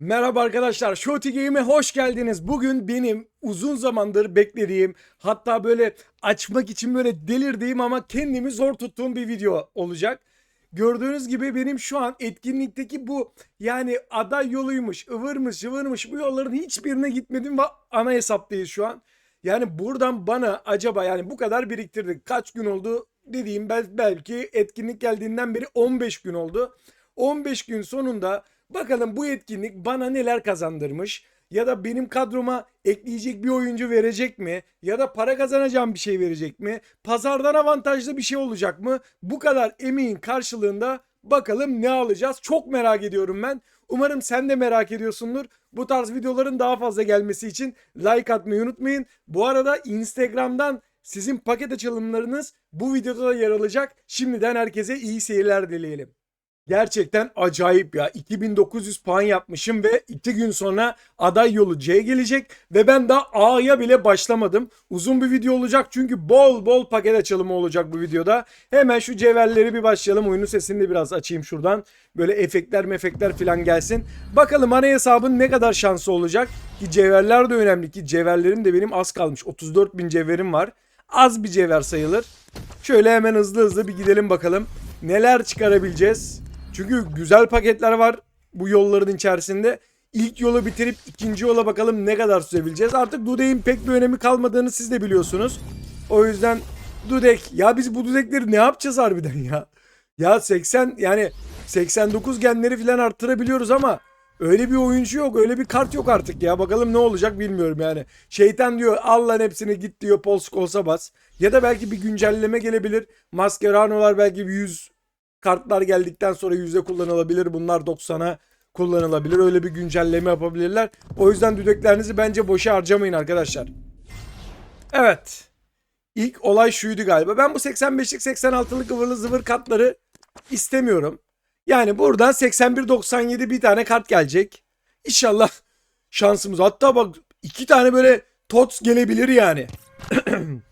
Merhaba arkadaşlar, Shoti Game'e hoş geldiniz. Bugün benim uzun zamandır beklediğim, hatta böyle açmak için böyle delirdiğim ama kendimi zor tuttuğum bir video olacak. Gördüğünüz gibi benim şu an etkinlikteki bu yani aday yoluymuş, ıvırmış, şıvırmış bu yolların hiçbirine gitmedim ve ana hesaptayız şu an. Yani buradan bana acaba yani bu kadar biriktirdik. Kaç gün oldu dediğim bel- belki etkinlik geldiğinden beri 15 gün oldu. 15 gün sonunda bakalım bu etkinlik bana neler kazandırmış ya da benim kadroma ekleyecek bir oyuncu verecek mi ya da para kazanacağım bir şey verecek mi? Pazardan avantajlı bir şey olacak mı? Bu kadar emeğin karşılığında bakalım ne alacağız? Çok merak ediyorum ben. Umarım sen de merak ediyorsundur. Bu tarz videoların daha fazla gelmesi için like atmayı unutmayın. Bu arada Instagram'dan sizin paket açılımlarınız bu videoda da yer alacak. Şimdiden herkese iyi seyirler dileyelim. Gerçekten acayip ya. 2900 puan yapmışım ve 2 gün sonra aday yolu C gelecek ve ben daha A'ya bile başlamadım. Uzun bir video olacak çünkü bol bol paket açılımı olacak bu videoda. Hemen şu cevherleri bir başlayalım. Oyunun sesini de biraz açayım şuradan. Böyle efektler mefekler falan gelsin. Bakalım ana hesabın ne kadar şansı olacak. Ki cevherler de önemli ki cevherlerim de benim az kalmış. 34 bin cevherim var. Az bir cevher sayılır. Şöyle hemen hızlı hızlı bir gidelim bakalım. Neler çıkarabileceğiz? Çünkü güzel paketler var bu yolların içerisinde. İlk yolu bitirip ikinci yola bakalım ne kadar sürebileceğiz. Artık Dudek'in pek bir önemi kalmadığını siz de biliyorsunuz. O yüzden Dudek ya biz bu Dudek'leri ne yapacağız harbiden ya? Ya 80 yani 89 genleri falan arttırabiliyoruz ama öyle bir oyuncu yok öyle bir kart yok artık ya. Bakalım ne olacak bilmiyorum yani. Şeytan diyor al lan hepsini git diyor Polskolsa bas. Ya da belki bir güncelleme gelebilir. Mascherano'lar belki bir 100 kartlar geldikten sonra yüzde kullanılabilir. Bunlar 90'a kullanılabilir. Öyle bir güncelleme yapabilirler. O yüzden düdeklerinizi bence boşa harcamayın arkadaşlar. Evet. İlk olay şuydu galiba. Ben bu 85'lik 86'lık ıvırlı zıvır kartları istemiyorum. Yani buradan 81-97 bir tane kart gelecek. İnşallah şansımız. Hatta bak iki tane böyle tots gelebilir yani.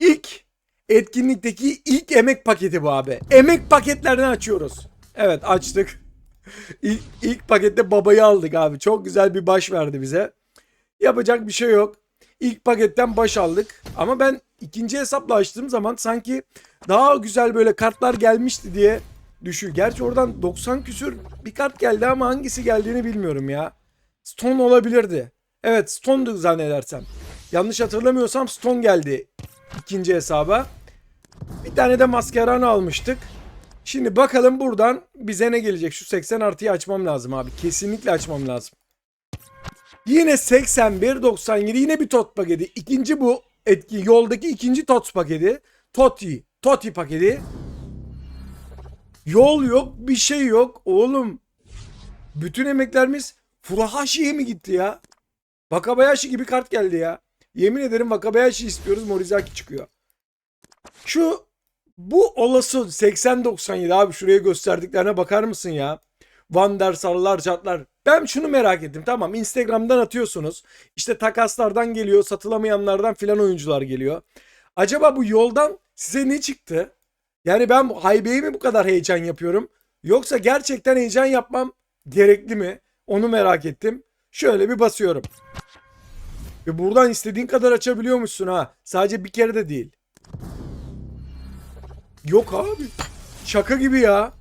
İlk etkinlikteki ilk emek paketi bu abi. Emek paketlerini açıyoruz. Evet açtık. İlk, ilk pakette babayı aldık abi. Çok güzel bir baş verdi bize. Yapacak bir şey yok. İlk paketten baş aldık. Ama ben ikinci hesapla açtığım zaman sanki daha güzel böyle kartlar gelmişti diye düşüyor. Gerçi oradan 90 küsür bir kart geldi ama hangisi geldiğini bilmiyorum ya. Stone olabilirdi. Evet Stone'du zannedersem. Yanlış hatırlamıyorsam Stone geldi ikinci hesaba. Bir tane de maskarana almıştık. Şimdi bakalım buradan bize ne gelecek? Şu 80 artıyı açmam lazım abi. Kesinlikle açmam lazım. Yine 81 97 yine bir tot paketi. İkinci bu etki yoldaki ikinci tot paketi. Toti. Toti paketi. Yol yok, bir şey yok. Oğlum bütün emeklerimiz Furuhashi'ye mi gitti ya? Wakabayashi gibi kart geldi ya. Yemin ederim Wakabayashi istiyoruz Morizaki çıkıyor. Şu bu olası 80-97 abi şuraya gösterdiklerine bakar mısın ya? Van der Sarlar çatlar. Ben şunu merak ettim. Tamam Instagram'dan atıyorsunuz. İşte takaslardan geliyor. Satılamayanlardan filan oyuncular geliyor. Acaba bu yoldan size ne çıktı? Yani ben haybeye mi bu kadar heyecan yapıyorum? Yoksa gerçekten heyecan yapmam gerekli mi? Onu merak ettim. Şöyle bir basıyorum. Ve buradan istediğin kadar açabiliyormuşsun ha. Sadece bir kere de değil. Yok abi. Şaka gibi ya.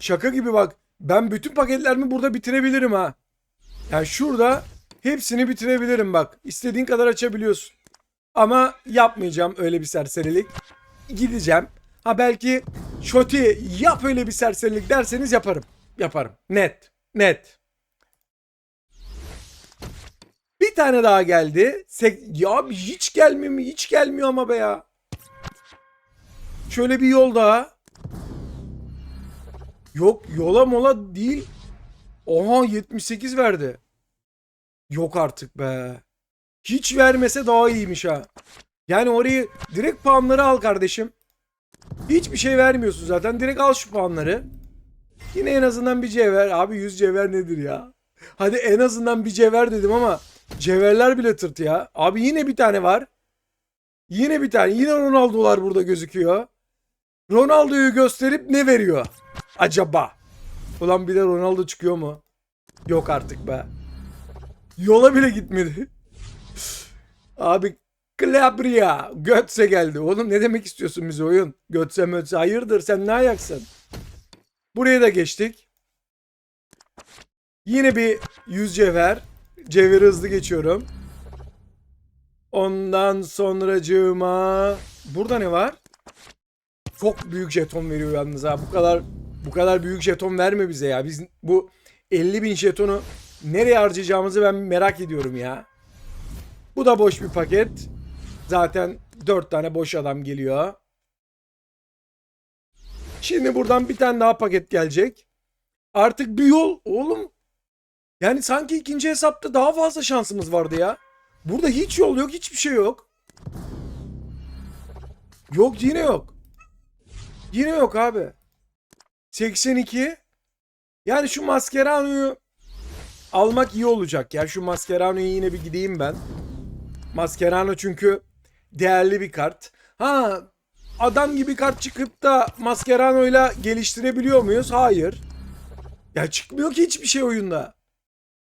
Şaka gibi bak. Ben bütün paketlerimi burada bitirebilirim ha. Yani şurada hepsini bitirebilirim bak. İstediğin kadar açabiliyorsun. Ama yapmayacağım öyle bir serserilik. Gideceğim. Ha belki Şoti yap öyle bir serserilik derseniz yaparım. Yaparım. Net. Net. Bir tane daha geldi. Sek ya hiç gelmiyor mu? Hiç gelmiyor ama be ya. Şöyle bir yol daha. Yok yola mola değil. Oha 78 verdi. Yok artık be. Hiç vermese daha iyiymiş ha. Yani orayı direkt puanları al kardeşim. Hiçbir şey vermiyorsun zaten. Direkt al şu puanları. Yine en azından bir cevher. Abi 100 cevher nedir ya? Hadi en azından bir cevher dedim ama cevherler bile tırt ya. Abi yine bir tane var. Yine bir tane. Yine Ronaldo'lar burada gözüküyor. Ronaldo'yu gösterip ne veriyor? Acaba? Ulan bir de Ronaldo çıkıyor mu? Yok artık be. Yola bile gitmedi. Abi Calabria. Götze geldi. Oğlum ne demek istiyorsun bize oyun? Götze mötze. Hayırdır sen ne ayaksın? Buraya da geçtik. Yine bir 100 cevher. Cevheri hızlı geçiyorum. Ondan sonracığıma burada ne var? Çok büyük jeton veriyor yalnız ha. Bu kadar bu kadar büyük jeton verme bize ya. Biz bu 50 bin jetonu nereye harcayacağımızı ben merak ediyorum ya. Bu da boş bir paket. Zaten 4 tane boş adam geliyor. Şimdi buradan bir tane daha paket gelecek. Artık bir yol oğlum. Yani sanki ikinci hesapta daha fazla şansımız vardı ya. Burada hiç yol yok, hiçbir şey yok. Yok yine yok. Yine yok abi. 82. Yani şu Mascherano'yu almak iyi olacak ya. Şu Mascherano'yu yine bir gideyim ben. Mascherano çünkü değerli bir kart. Ha adam gibi kart çıkıp da Mascherano'yla geliştirebiliyor muyuz? Hayır. Ya çıkmıyor ki hiçbir şey oyunda.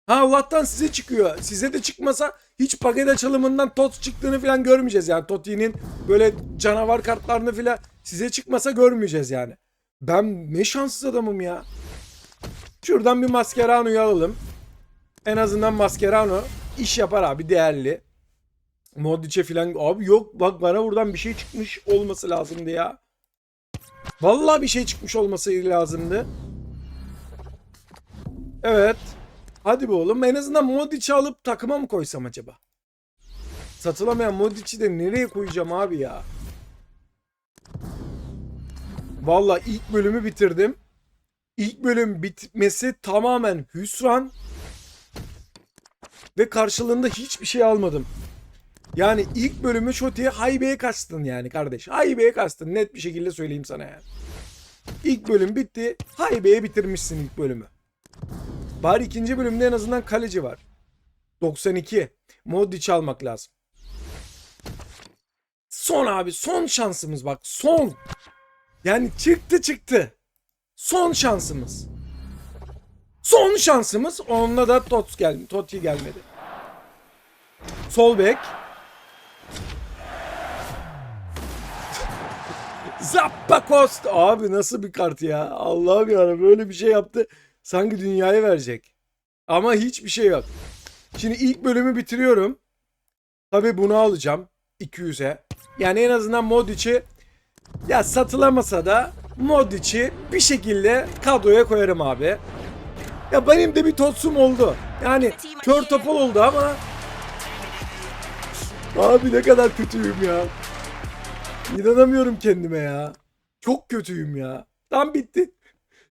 Ha Allah'tan size çıkıyor. Size de çıkmasa hiç paket açılımından TOT çıktığını falan görmeyeceğiz yani. TOTI'nin böyle canavar kartlarını falan size çıkmasa görmeyeceğiz yani. Ben ne şanssız adamım ya. Şuradan bir Mascherano'yu alalım. En azından Mascherano iş yapar abi değerli. Modric'e falan abi yok bak bana buradan bir şey çıkmış olması lazımdı ya. Vallahi bir şey çıkmış olması lazımdı. Evet. Hadi be oğlum en azından Modric'i alıp takıma mı koysam acaba? Satılamayan Modric'i de nereye koyacağım abi ya? Vallahi ilk bölümü bitirdim. İlk bölüm bitmesi tamamen hüsran. Ve karşılığında hiçbir şey almadım. Yani ilk bölümü Şoti'ye haybeye kastın yani kardeş. Haybeye kastın net bir şekilde söyleyeyim sana yani. İlk bölüm bitti. Haybeye bitirmişsin ilk bölümü. Bari ikinci bölümde en azından kaleci var. 92. Modric almak lazım. Son abi son şansımız bak son. Yani çıktı çıktı. Son şansımız. Son şansımız. Onunla da Tots geldi. Totti gelmedi. Sol bek. Zappakost. Abi nasıl bir kart ya. Allah'ım ya böyle bir şey yaptı. Sanki dünyaya verecek. Ama hiçbir şey yok. Şimdi ilk bölümü bitiriyorum. Tabii bunu alacağım. 200'e. Yani en azından Modric'i ya satılamasa da Modric'i bir şekilde kadroya koyarım abi. Ya benim de bir totsum oldu. Yani kör topal oldu ama Abi ne kadar kötüyüm ya. İnanamıyorum kendime ya. Çok kötüyüm ya. Tam bitti.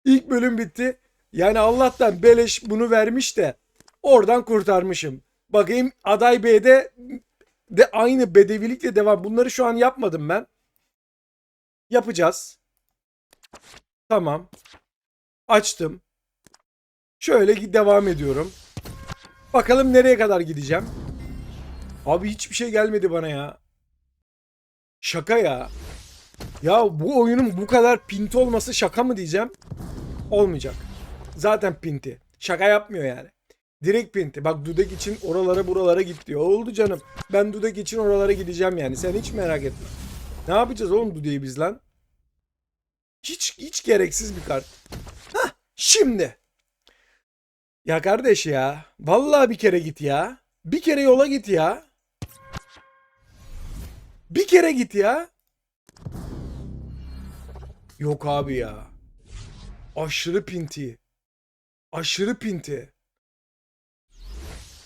İlk bölüm bitti. Yani Allah'tan beleş bunu vermiş de oradan kurtarmışım. Bakayım aday B'de de aynı bedevilikle devam. Bunları şu an yapmadım ben. Yapacağız. Tamam. Açtım. Şöyle devam ediyorum. Bakalım nereye kadar gideceğim. Abi hiçbir şey gelmedi bana ya. Şaka ya. Ya bu oyunun bu kadar pinti olması şaka mı diyeceğim? Olmayacak. Zaten pinti. Şaka yapmıyor yani. Direkt pinti. Bak Dudek için oralara buralara git diyor. Oldu canım. Ben Dudek için oralara gideceğim yani. Sen hiç merak etme. Ne yapacağız oğlum Dudek'i biz lan? Hiç hiç gereksiz bir kart. Hah şimdi. Ya kardeş ya. Vallahi bir kere git ya. Bir kere yola git ya. Bir kere git ya. Yok abi ya. Aşırı pinti. Aşırı pinti.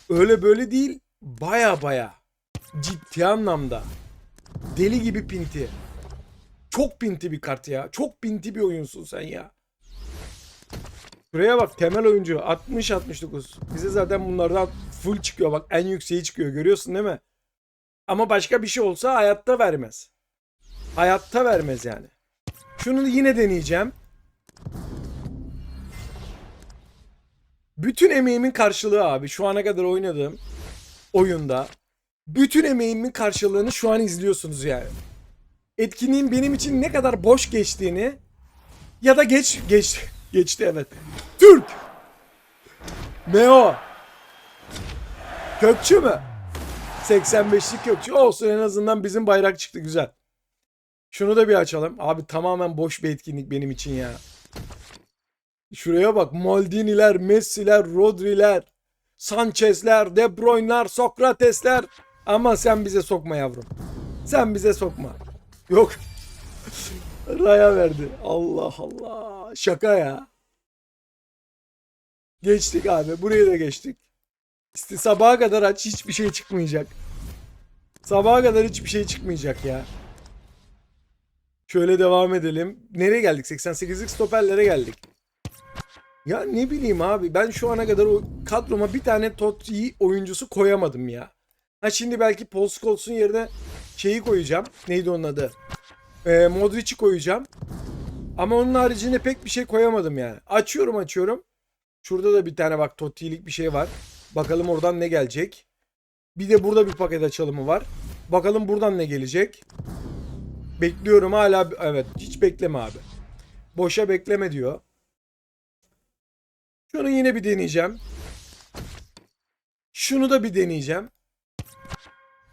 Öyle böyle değil. Baya baya. Ciddi anlamda. Deli gibi pinti. Çok pinti bir kart ya. Çok pinti bir oyunsun sen ya. Şuraya bak temel oyuncu 60-69. Bize zaten bunlardan full çıkıyor bak en yükseği çıkıyor görüyorsun değil mi? Ama başka bir şey olsa hayatta vermez. Hayatta vermez yani. Şunu yine deneyeceğim. Bütün emeğimin karşılığı abi şu ana kadar oynadığım oyunda bütün emeğimin karşılığını şu an izliyorsunuz yani. Etkinliğin benim için ne kadar boş geçtiğini ya da geç geç Geçti evet. Türk. Meo. Kökçü mü? 85'lik kökçü. Olsun en azından bizim bayrak çıktı güzel. Şunu da bir açalım. Abi tamamen boş bir etkinlik benim için ya. Şuraya bak. Maldini'ler, Messi'ler, Rodri'ler, Sanchez'ler, De Bruyne'lar, Sokrates'ler. Ama sen bize sokma yavrum. Sen bize sokma. Yok. Raya verdi. Allah Allah. Şaka ya. Geçtik abi. Burayı da geçtik. İşte sabaha kadar aç hiçbir şey çıkmayacak. Sabaha kadar hiçbir şey çıkmayacak ya. Şöyle devam edelim. Nereye geldik? 88'lik stoperlere geldik. Ya ne bileyim abi ben şu ana kadar o kadroma bir tane Totti oyuncusu koyamadım ya. Ha şimdi belki Paul Scholes'un yerine şeyi koyacağım. Neydi onun adı? Ee, Modric'i koyacağım. Ama onun haricinde pek bir şey koyamadım yani. Açıyorum açıyorum. Şurada da bir tane bak Totti'lik bir şey var. Bakalım oradan ne gelecek. Bir de burada bir paket açılımı var. Bakalım buradan ne gelecek. Bekliyorum hala. Evet hiç bekleme abi. Boşa bekleme diyor. Şunu yine bir deneyeceğim. Şunu da bir deneyeceğim.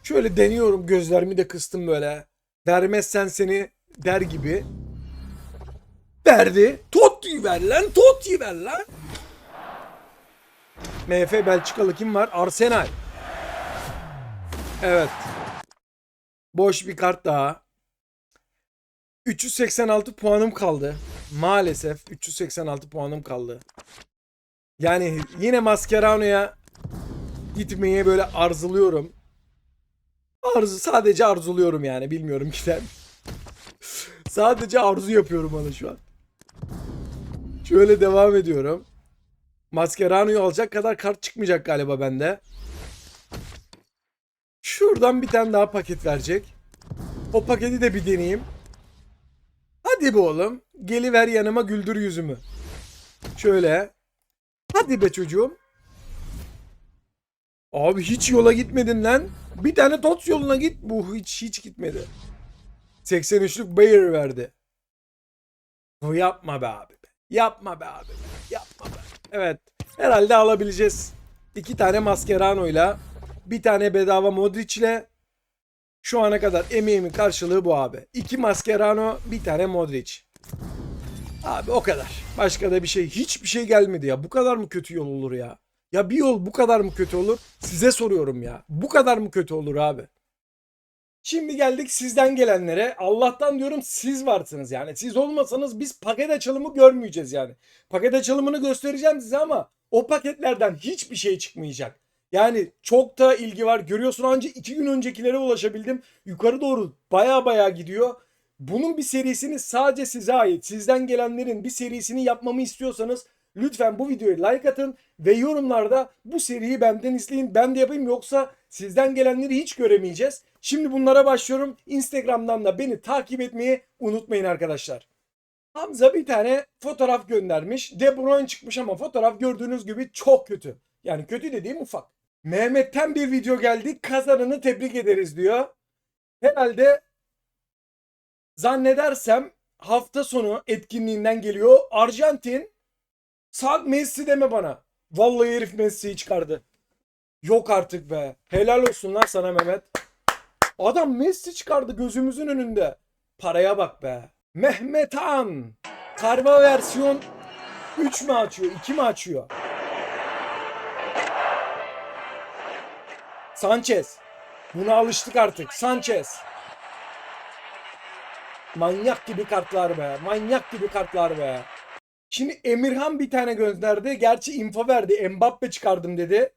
Şöyle deniyorum gözlerimi de kıstım böyle. Vermezsen seni der gibi. Verdi. Totti ver lan. Totti ver lan. MF Belçikalı kim var? Arsenal. Evet. Boş bir kart daha. 386 puanım kaldı. Maalesef 386 puanım kaldı. Yani yine Mascherano'ya gitmeye böyle arzuluyorum. Arzu sadece arzuluyorum yani bilmiyorum gider. sadece arzu yapıyorum onu şu an. Şöyle devam ediyorum. Mascherano'yu alacak kadar kart çıkmayacak galiba bende. Şuradan bir tane daha paket verecek. O paketi de bir deneyeyim. Hadi be oğlum. Geliver yanıma güldür yüzümü. Şöyle. Hadi be çocuğum. Abi hiç yola gitmedin lan. Bir tane TOTS yoluna git. Bu hiç hiç gitmedi. 83'lük Bayer verdi. Bu yapma be abi. Yapma be abi. Yapma be. Evet. Herhalde alabileceğiz. İki tane Mascherano'yla bir tane bedava Modric'le şu ana kadar emeğimin karşılığı bu abi. İki Mascherano, bir tane Modric. Abi o kadar. Başka da bir şey, hiçbir şey gelmedi ya. Bu kadar mı kötü yol olur ya? Ya bir yol bu kadar mı kötü olur? Size soruyorum ya. Bu kadar mı kötü olur abi? Şimdi geldik sizden gelenlere. Allah'tan diyorum siz varsınız yani. Siz olmasanız biz paket açılımı görmeyeceğiz yani. Paket açılımını göstereceğim size ama o paketlerden hiçbir şey çıkmayacak. Yani çok da ilgi var. Görüyorsun ancak iki gün öncekilere ulaşabildim. Yukarı doğru baya baya gidiyor. Bunun bir serisini sadece size ait. Sizden gelenlerin bir serisini yapmamı istiyorsanız lütfen bu videoya like atın ve yorumlarda bu seriyi benden izleyin. Ben de yapayım yoksa sizden gelenleri hiç göremeyeceğiz. Şimdi bunlara başlıyorum. Instagram'dan da beni takip etmeyi unutmayın arkadaşlar. Hamza bir tane fotoğraf göndermiş. De Bruyne çıkmış ama fotoğraf gördüğünüz gibi çok kötü. Yani kötü dediğim ufak. Mehmet'ten bir video geldi. Kazanını tebrik ederiz diyor. Herhalde zannedersem hafta sonu etkinliğinden geliyor. Arjantin Sağ Messi deme bana. Vallahi herif Messi'yi çıkardı. Yok artık be. Helal olsun lan sana Mehmet. Adam Messi çıkardı gözümüzün önünde. Paraya bak be. Mehmet Han. Karma versiyon 3 mü açıyor? 2 mi açıyor? Sanchez. Buna alıştık artık. Sanchez. Manyak gibi kartlar be. Manyak gibi kartlar be. Şimdi Emirhan bir tane gönderdi. Gerçi info verdi. Mbappe çıkardım dedi.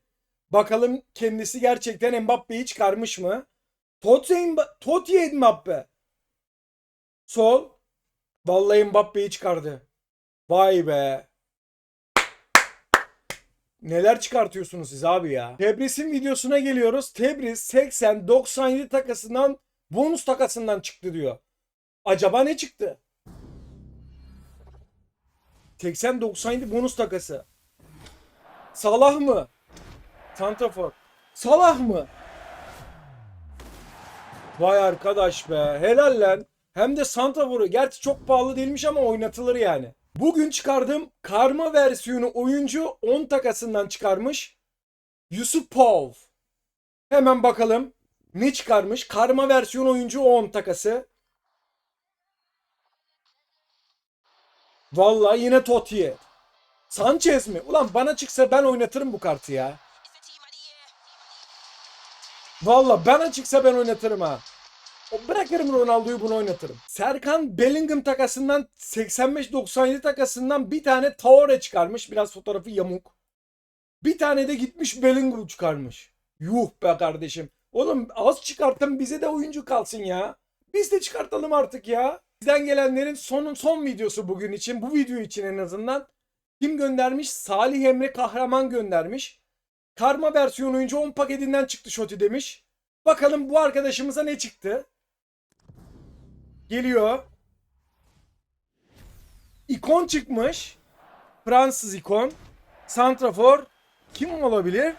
Bakalım kendisi gerçekten Mbappe'yi çıkarmış mı? Totti, Totti Mbappe. Sol. Vallahi Mbappe'yi çıkardı. Vay be. Neler çıkartıyorsunuz siz abi ya? Tebriz'in videosuna geliyoruz. Tebriz 80-97 takasından bonus takasından çıktı diyor. Acaba ne çıktı? 80-97 bonus takası. Salah mı? Santrafor. Salah mı? Vay arkadaş be. Helal lan. Hem de Santrafor'u. Gerçi çok pahalı değilmiş ama oynatılır yani. Bugün çıkardığım karma versiyonu oyuncu 10 takasından çıkarmış. Yusupov. Hemen bakalım ne çıkarmış. Karma versiyon oyuncu 10 takası. Vallahi yine Totti. Sanchez mi? Ulan bana çıksa ben oynatırım bu kartı ya. Vallahi bana çıksa ben oynatırım ha. Bırakırım Ronaldo'yu bunu oynatırım. Serkan Bellingham takasından 85-97 takasından bir tane Traore çıkarmış. Biraz fotoğrafı yamuk. Bir tane de gitmiş Bellingham çıkarmış. Yuh be kardeşim. Oğlum az çıkartın bize de oyuncu kalsın ya. Biz de çıkartalım artık ya. Bizden gelenlerin son, son videosu bugün için. Bu video için en azından. Kim göndermiş? Salih Emre Kahraman göndermiş. Karma versiyon oyuncu 10 paketinden çıktı Şoti demiş. Bakalım bu arkadaşımıza ne çıktı? Geliyor. İkon çıkmış. Fransız ikon. Santrafor. Kim olabilir?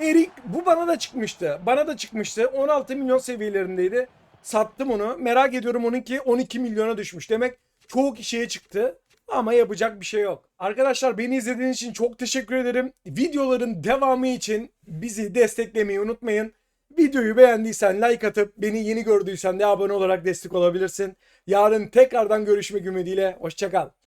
Erik bu bana da çıkmıştı. Bana da çıkmıştı. 16 milyon seviyelerindeydi. Sattım onu. Merak ediyorum onunki 12 milyona düşmüş. Demek çoğu kişiye çıktı. Ama yapacak bir şey yok. Arkadaşlar beni izlediğiniz için çok teşekkür ederim. Videoların devamı için bizi desteklemeyi unutmayın. Videoyu beğendiysen like atıp beni yeni gördüysen de abone olarak destek olabilirsin. Yarın tekrardan görüşmek ümidiyle. Hoşçakal.